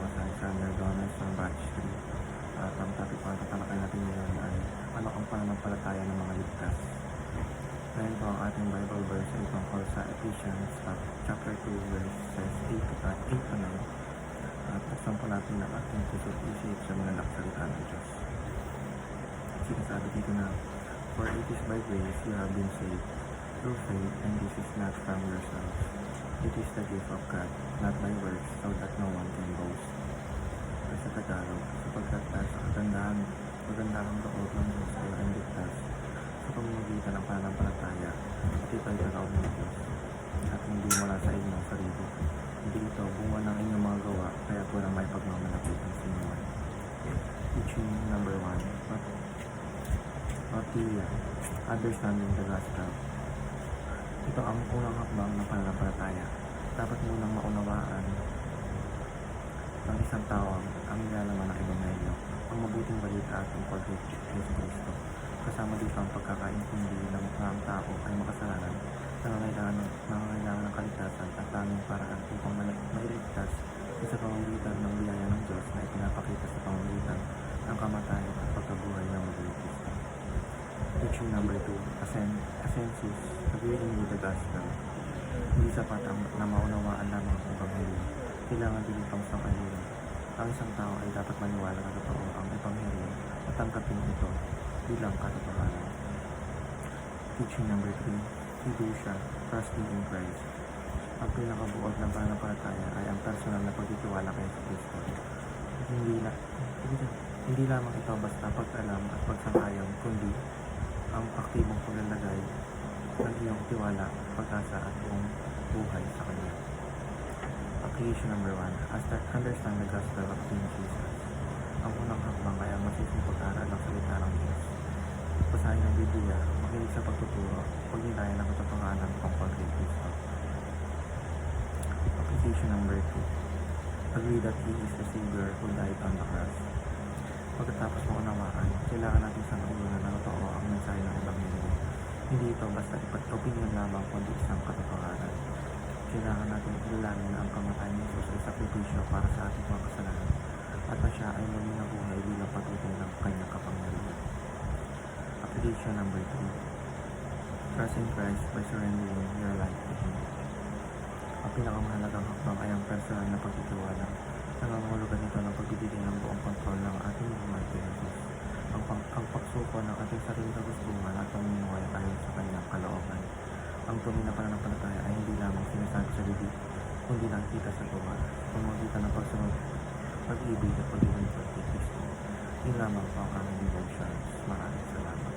po sa Alexander Gomez ng Batch 3. At ang topic po na tatalakay natin ngayon ay ano ang pananampalataya ng mga ligtas. Ngayon po ang ating Bible verse ay tungkol sa Ephesians chap- chapter 2 verses 8 to 8 to 9. At buksan po natin ang ating puso't sa mga naksalita ng Diyos. Sinasabi dito na, For it is by grace you have been saved through faith, and this is not from yourselves. It is the gift of God, not by works, so that no one can boast. At sa Tagalog, sapagkat sa kagandahan, kagandahan loob ng Diyos ay ang ligtas sa pamamagitan ng pananampalataya at ito'y kaloob ng Diyos at hindi mula sa inyong sarili. Hindi ito bunga ng inyong mga gawa, kaya po na may pagmamalapit ang sinuman. Teaching number one, Matia, understanding the gospel. Ito ang unang hakbang ng pananampalataya. Dapat munang maunawaan ng isang tao ang nilalaman ng Ebanghelyo, ang mabuting balita at tungkol kay Yesu Cristo. Kasama dito ang pagkakaintindi ng ang tao ay makasalanan, nangangailangan ng, nangangailangan ng kaligtasan at tanging paraan upang mailigtas sa pamamagitan ng biyaya ng Diyos na ipinapakita sa pamamagitan ng kamatayan at pagkabuhay ng magaling Cristo. Teaching number 2, Asen Ascensus, agreeing with the gospel. Hindi sapat ang na maunawaan lamang ang Ebanghelyo. Kailangan din itong sangayunan. Ang isang tao ay dapat maniwala na totoo ang Ebanghelyo at tanggapin ito bilang katotohanan. Teaching number 3, Fiducia, trusting in Christ. Ang pinakabuod ng pananampalataya ay ang personal na pagtitiwala kay Cristo. Hindi na, hindi, hindi lamang ito basta pag-alam at pagsang-ayon, kundi ang aktibong paglalagay ng iyong tiwala, pag-asa at buong buhay sa Kanya. Application number 1. As that understand the gospel of King Jesus. Ang unang hakbang ay ang masising pag-aral ng salita ng Diyos. Basahin ang Biblia, makinig sa pagtuturo, pagnilayan ng katotohanan tungkol kay Kristo. Application number 2. Agree that He is the Savior who died on the cross. Pagkatapos mo unawaan, kailangan natin sa naunan na totoo ang mensahe ng Ebanghelyo. Hindi ito basta ipat opinion lamang kundi isang katotohanan. Kailangan natin ilalamin na ang kamatayan ni Jesus ay sakripisyo para sa ating mga kasalanan at na siya ay muli nabuhay bilang patuloy ng kanyang kapangyarihan. Application number 3. Trust in Christ by surrendering your life to Him. Ang pinakamahalagang hakbang ay ang personal na pagtitiwala. Nangangahulugan ito ng pagbibigay ng buong kontrol ng ating buhay kay Jesus. Tunay na pananampalataya ay hindi lamang sinasabi sa bibig, kundi nakikita sa gawa, sa pamamagitan ng pagsunod, pag-ibig at pag-ibig kay Kristo. Yun lamang po ang aming devotions. Maraming salamat.